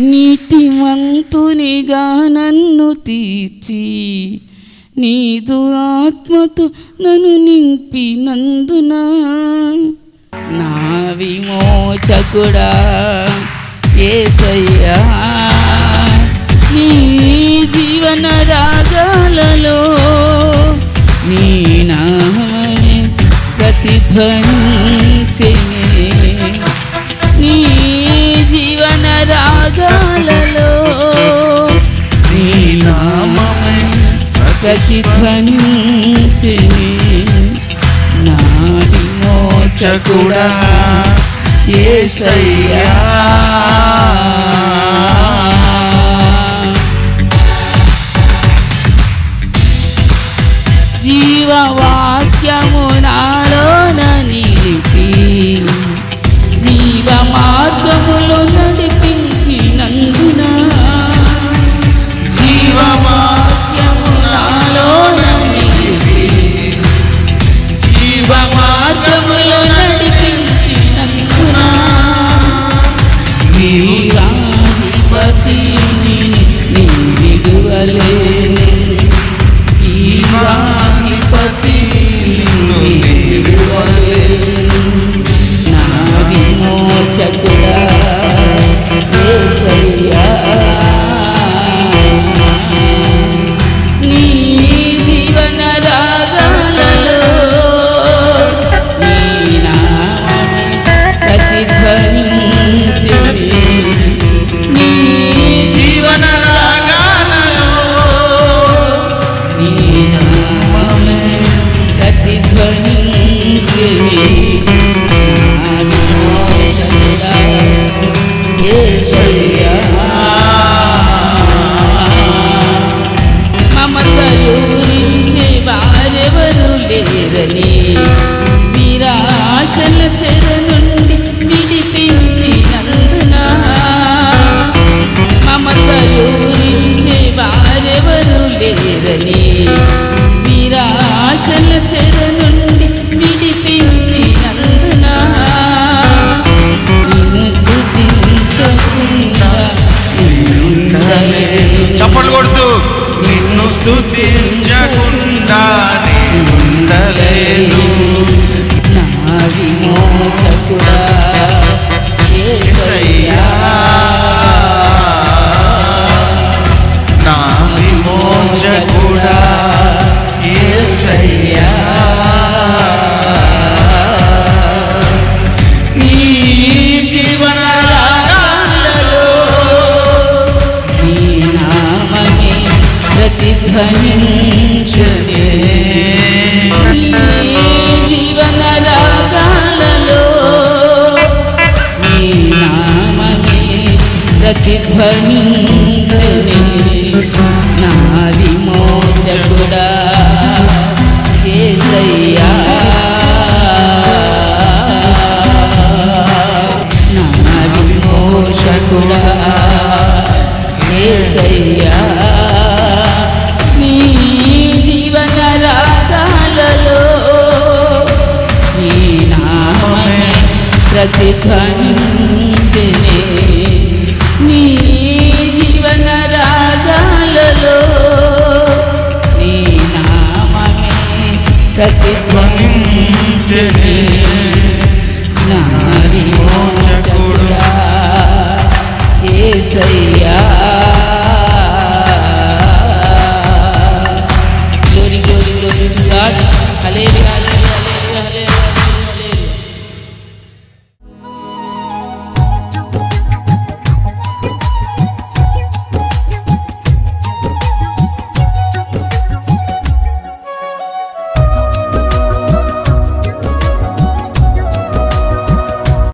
నీతిమంతునిగా నన్ను తీర్చి నీదు ఆత్మతో నన్ను నింపినందున నా విమోచకుడా ఏసయ్యా నీ జీవన రాగాలలో నీ నామమే ప్రతిధ్వని నీ రాగాలలో నీ నామమే ప్రతిధ్వనించెనే నా విమోచకుడా ఏసయ్యా. జీవవాక్యము నా జీవాధిపతి నీ విడువలే యేసయ్యా వారెవరు లేరని నిరాశల చెర నుండి విడిపించినందున మమతయూరించే వారెవరు లేరని నిరాశల చెర నిన్ను స్తుతించకుండా నా విమోచకుడా నా విమోచకుడా యేసయ్యా ప్రతిధ్వనించునే. నీ జీవన రాగాలలో నీ నామమే ప్రతిధ్వనించునే. నా విమోచకుడా యేసయ్యా నా విమోచకుడా యేసయ్యా ప్రతిధ్వనించెనే నీ జీవన రాగాలలో నీ నామమే ప్రతిధ్వనించెనే నా విమోచకుడా యేసయ్యా